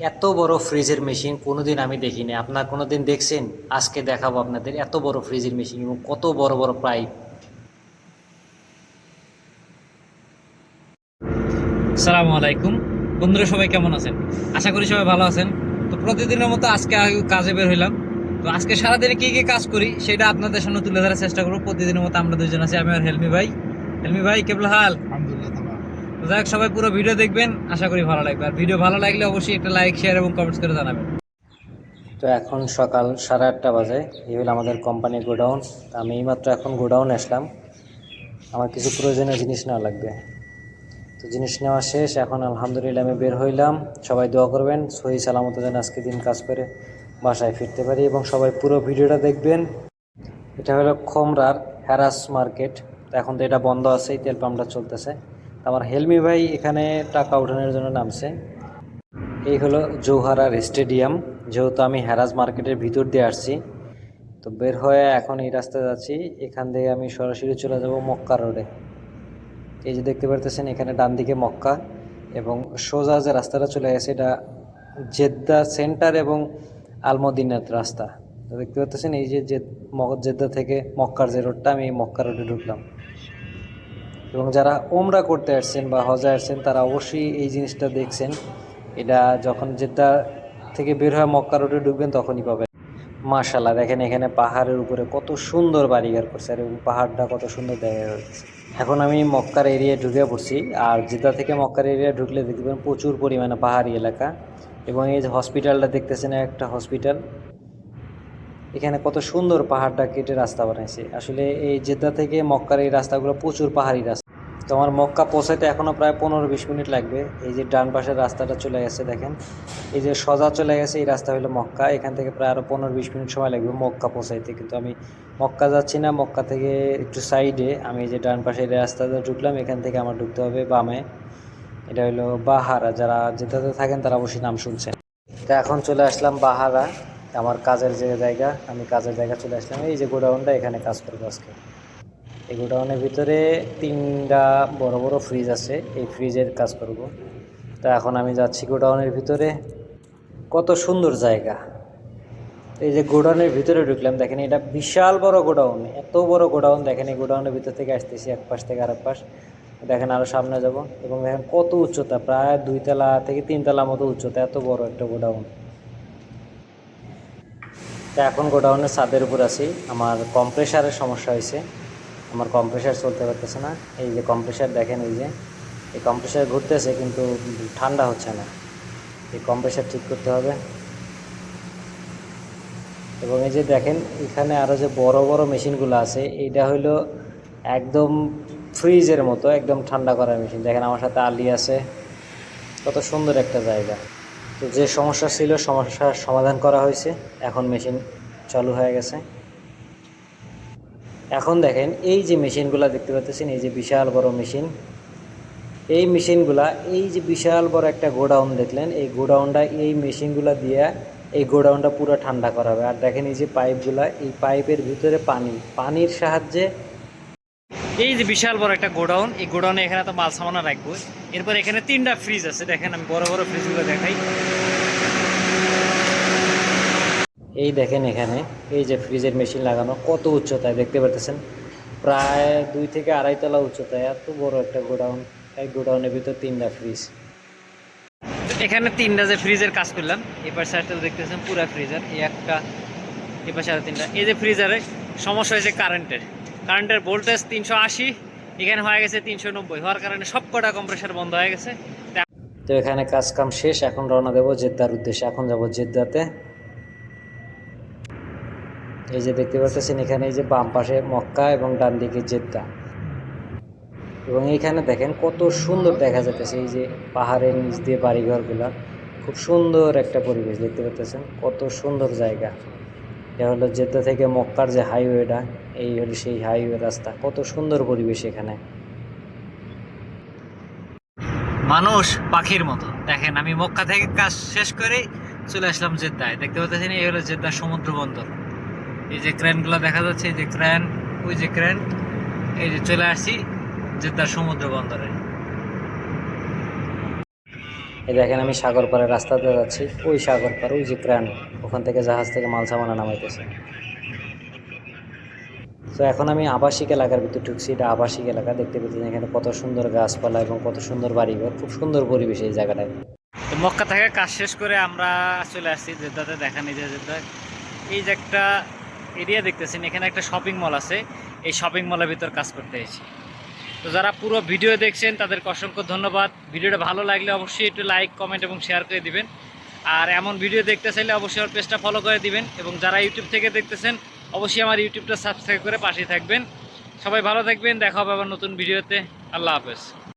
এত বড় ফ্রিজের মেশিন কোনোদিন আমি দেখিনি। আপনার কোনোদিন দেখছেন? আজকে দেখাবো আপনাদের এত বড় ফ্রিজের মেশিন এবং কত বড় বড় পাইপ সালামু আলাইকুম। বন্ধুরা, সবাই কেমন আছেন? আশা করি সবাই ভালো আছেন। তো প্রতিদিনের মতো আজকে কাজে বের হইলাম। তো আজকে সারাদিনে কি কি কাজ করি, সেটা আপনাদের সামনে তুলে ধরার চেষ্টা করব। প্রতিদিনের মতো আমরা দুজন আছি, আমি আর হেলমি ভাই। হেলমি ভাই, কেবল হাল? আলহামদুলিল্লাহ যাই সবাই পুরো ভিডিও দেখবেন, আশা করি ভালো লাগবে। আর ভিডিও ভালো লাগলে অবশ্যই একটা লাইক শেয়ার এবং কমেন্টস করে জানাবেন। তো এখন সকাল সাড়ে আটটা বাজে, এই হলো আমাদের কোম্পানির গোডাউন আমি এইমাত্র এখন গোডাউন আসলাম। আমার কিছু প্রয়োজনীয় জিনিস নেওয়া লাগবে। তো জিনিস নেওয়া শেষ, এখন আলহামদুলিল্লাহ আমি বের হইলাম। সবাই দোয়া করবেন, সহি সালামত যেন আজকে দিন কাজ করে বাসায় ফিরতে পারি এবং সবাই পুরো ভিডিওটা দেখবেন। এটা হলো খোমরার হ্যারাস মার্কেট। এখন তো এটা বন্ধ আছে এই তেল পাম্পটা চলতেছে। আমার হেলমি ভাই এখানে টাকা উঠানোর জন্য নামছে। এই হলো জৌহারার স্টেডিয়াম। যেহেতু আমি হ্যারাস মার্কেটের ভিতর দিয়ে আসছি, তো বের হয়ে এখন এই রাস্তায় যাচ্ছি। এখান থেকে আমি সরাসরি চলে যাব মক্কা রোডে। এই যে দেখতে পারতেছেন, এখানে ডান দিকে মক্কা এবং সোজা যে রাস্তাটা চলে গেছে, এটা জেদ্দা সেন্টার এবং আলমদিনাত রাস্তা। তো দেখতে পাচ্ছেন এই যে জেদ- জেদ্দা থেকে মক্কার যে রোডটা, আমি মক্কা রোডে ঢুকলাম। এবং যারা ওমরা করতে আসছেন বা হজে আসছেন, তারা অবশ্যই এই জিনিসটা দেখছেন। এটা যখন জেদ্দা থেকে বের হয়ে মক্কা রোডে ঢুকবেন, তখনই পাবেন। মাশাল্লাহ দেখেন এখানে পাহাড়ের উপরে কত সুন্দর বাড়িঘর করছে, আর পাহাড়টা কত সুন্দর দেখা যাচ্ছে। এখন আমি মক্কার এরিয়ায় ঢুকে পড়ছি, আর জেদ্দা থেকে মক্কার এরিয়া ঢুকলে দেখবেন প্রচুর পরিমাণে পাহাড়ি এলাকা। এবং এই যে হসপিটালটা দেখতেছেন, একটা হসপিটাল। এখানে কত সুন্দর পাহাড়টা কেটে রাস্তা বানাইছে। আসলে এই জেদ্দা থেকে মক্কার এই রাস্তাগুলো প্রচুর পাহাড়ি রাস্তা। তো আমার মক্কা পৌঁছাতে এখনও প্রায় পনেরো বিশ মিনিট লাগবে। এই যে ডান পাশের রাস্তাটা চলে গেছে দেখেন। এই যে সোজা চলে গেছে, এই রাস্তা হলো মক্কা। এখান থেকে প্রায় আরও পনেরো বিশ মিনিট সময় লাগবে মক্কা পৌঁছাইতে। কিন্তু আমি মক্কা যাচ্ছি না, মক্কা থেকে একটু সাইডে। আমি এই যে ডান পাশের এই রাস্তাতে ঢুকলাম, এখান থেকে আমার ঢুকতে হবে বামে। এটা হলো বাহারা। যারা যেটাতে থাকেন তারা অবশ্যই নাম শুনছেন। তা এখন চলে আসলাম বাহারা, আমার কাজের যে জায়গা। আমি কাজের জায়গা চলে আসলাম। এই যে গোডাউনটা, এখানে কাজ করব আজকে। এই গোডাউনের ভিতরে তিনটা বড় বড় ফ্রিজ আছে, এই ফ্রিজের কাজ করব। তা এখন আমি যাচ্ছি গোডাউনের ভিতরে। কত সুন্দর জায়গা। এই যে গোডাউনের ভিতরে ঢুকলাম, দেখেন এটা বিশাল বড় গোডাউন, এত বড় গোডাউন, দেখেন এই গোডাউনের ভিতর থেকে আসতেছি এক পাশ থেকে আরেক পাশ। দেখেন আরও সামনে যাব, এবং দেখেন কত উচ্চতা, প্রায় দুইতলা থেকে তিনতলা মতো উচ্চতা, এত বড় একটা গোডাউন। তা এখন গোডাউনের ছাদের উপর আছি, আমার কম্প্রেসারের সমস্যা হয়েছে। আমার কম্প্রেসার চলতে পারতেছে না। এই যে কম্প্রেসার দেখেন, এই যে, এই কম্প্রেসার ঘুরতেছে কিন্তু ঠান্ডা হচ্ছে না। এই কম্প্রেসার ঠিক করতে হবে। এবং এই যে দেখেন, এখানে আরও যে বড় বড় মেশিনগুলো আছে, এইটা হইল একদম ফ্রিজের মতো, একদম ঠান্ডা করার মেশিন। দেখেন আমার সাথে আলি আছে। কত সুন্দর একটা জায়গা। তো যে সমস্যা ছিল, সমস্যার সমাধান করা হয়েছে। এখন মেশিন চালু হয়ে গেছে। এখন দেখেন, এই যে মেশিনগুলো দেখতে পাচ্ছেন, এই যে বিশাল বড় মেশিন। এই মেশিনগুলা, এই যে বিশাল বড় একটা গোডাউন দেখলেন, এই গোডাউনটা, এই মেশিনগুলা দিয়ে এই গোডাউনটা পুরো ঠান্ডা করা হবে। আর দেখেন এই যে পাইপগুলা, এই পাইপের ভিতরে পানি, পানির সাহায্যে এই যে বিশাল বড় একটা গোডাউন, এই গোডাউনে এখানে তো মাল সামানা রাখব। এরপর এখানে তিনটা ফ্রিজ আছে, দেখেন আমি বড় বড় ফ্রিজগুলো দেখাই। এই দেখেন এখানে এই যে ফ্রিজের মেশিন লাগানো কত উচ্চতায় দেখতে পারতেছেন? প্রায় দুই থেকে আড়াই তলা উচ্চতায় এত বড় একটা গোডাউন এই গোডাউনের ভিতর তিনটা ফ্রিজ। এখানে তিনটা যে ফ্রিজের কাজ করলাম এবার সাইডটা দেখতেছেন পুরা ফ্রিজার এই একটা এবার সাড়ে তিনটা। এই যে ফ্রিজারে সমস্যা হয়েছে কারেন্টের। কারেন্টের ভোল্টেজ তিনশো আশি এখানে হয়ে গেছে তিনশো নব্বই। হওয়ার কারণে সব কটা কম্প্রেসার বন্ধ হয়ে গেছে। তো এখানে কাজ কাম শেষ এখন রওনা দেবো জেদ্দার উদ্দেশ্যে। এখন যাব জেদ্দাতে। এই যে দেখতে পাচ্ছেন, এখানে এই যে বাম পাশে মক্কা এবং ডান দিকে জেদ্দা। এবং এইখানে দেখেন কত সুন্দর দেখা যাচ্ছে এই যে পাহাড়ের নিচ দিয়ে বাড়িঘরগুলা। খুব সুন্দর একটা পরিবেশ দেখতে পাচ্ছেন, কত সুন্দর জায়গা। এটা হলো জেদ্দা থেকে মক্কার যে হাইওয়েটা, এই হলো সেই হাইওয়ে রাস্তা। কত সুন্দর পরিবেশ এখানে। মানুষ পাখির মতো। দেখেন, আমি মক্কা থেকে কাজ শেষ করে চলে আসলাম জেদ্দায়। দেখতে পাচ্ছেন, এই হলো জেদ্দা সমুদ্র বন্দর। এই যে ক্রেনগুলো দেখা যাচ্ছে এই যে ক্রেন ওই যে ক্রেন এই যে চলে আসছি জেদ্দার সমুদ্র বন্দরে। এই দেখেন আমি সাগর পাড়ের রাস্তাতে যাচ্ছি ওই সাগর পাড় ওই যে ক্রান ওখান থেকে জাহাজ থেকে মাল সামানা নামাইতেছে। তো এখন আমি আবাসিক এলাকার ভিতরে ঢুকছি এটা আবাসিক এলাকা দেখতে পেয়েছেন এখানে কত সুন্দর গাছপালা এবং কত সুন্দর বাড়িঘর খুব সুন্দর পরিবেশ এই জায়গাটায়। তো মক্কা থেকে কাজ শেষ করে আমরা চলে আসছি জেদ্দাতে দেখা নিজে জেদ্দা এই যে একটা এরিয়া দেখতেছেন, এখানে একটা শপিং মল আছে। এই শপিং মলের ভিতর কাজ করতে এসেছি। তো যারা পুরো ভিডিও দেখছেন, তাদেরকে অসংখ্য ধন্যবাদ। ভিডিওটা ভালো লাগলে অবশ্যই একটু লাইক কমেন্ট এবং শেয়ার করে দিবেন। আর এমন ভিডিও দেখতে চাইলে অবশ্যই আমার পেজটা ফলো করে দিবেন এবং যারা ইউটিউব থেকে দেখতেছেন, অবশ্যই আমার ইউটিউবটা সাবস্ক্রাইব করে পাশেই থাকবেন। সবাই ভালো থাকবেন, দেখা হবে আবার নতুন ভিডিওতে। আল্লাহ হাফেজ।